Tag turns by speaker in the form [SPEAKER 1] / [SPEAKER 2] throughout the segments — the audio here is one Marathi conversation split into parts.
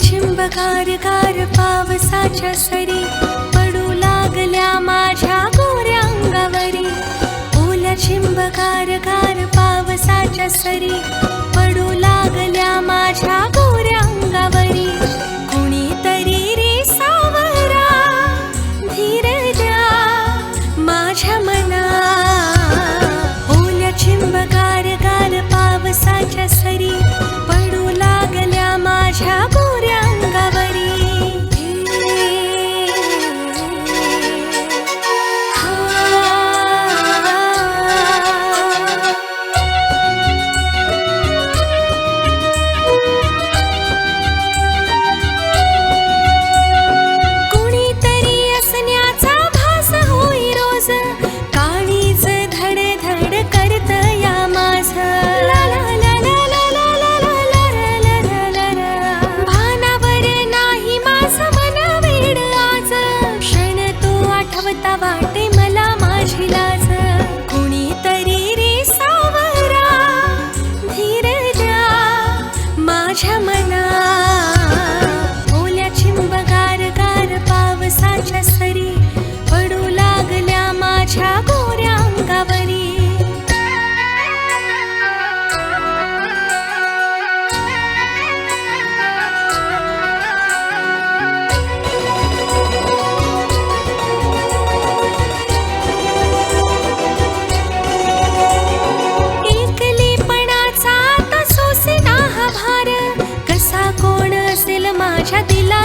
[SPEAKER 1] छिम्बकार पावसाच्या सरी पडू लागल्या माझ्या पडु लगल बोर्याङ्गी ओल पावसाच्या सरी Never.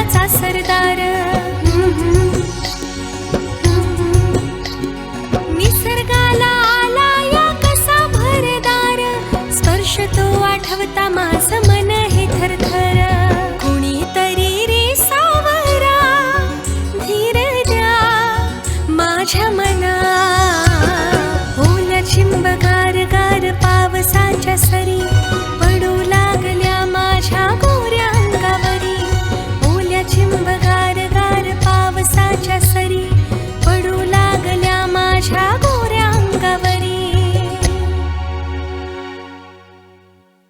[SPEAKER 1] देशाचा सरदार. निसर्गाला आला या कसा भरदार. स्पर्श तो आठवता माझा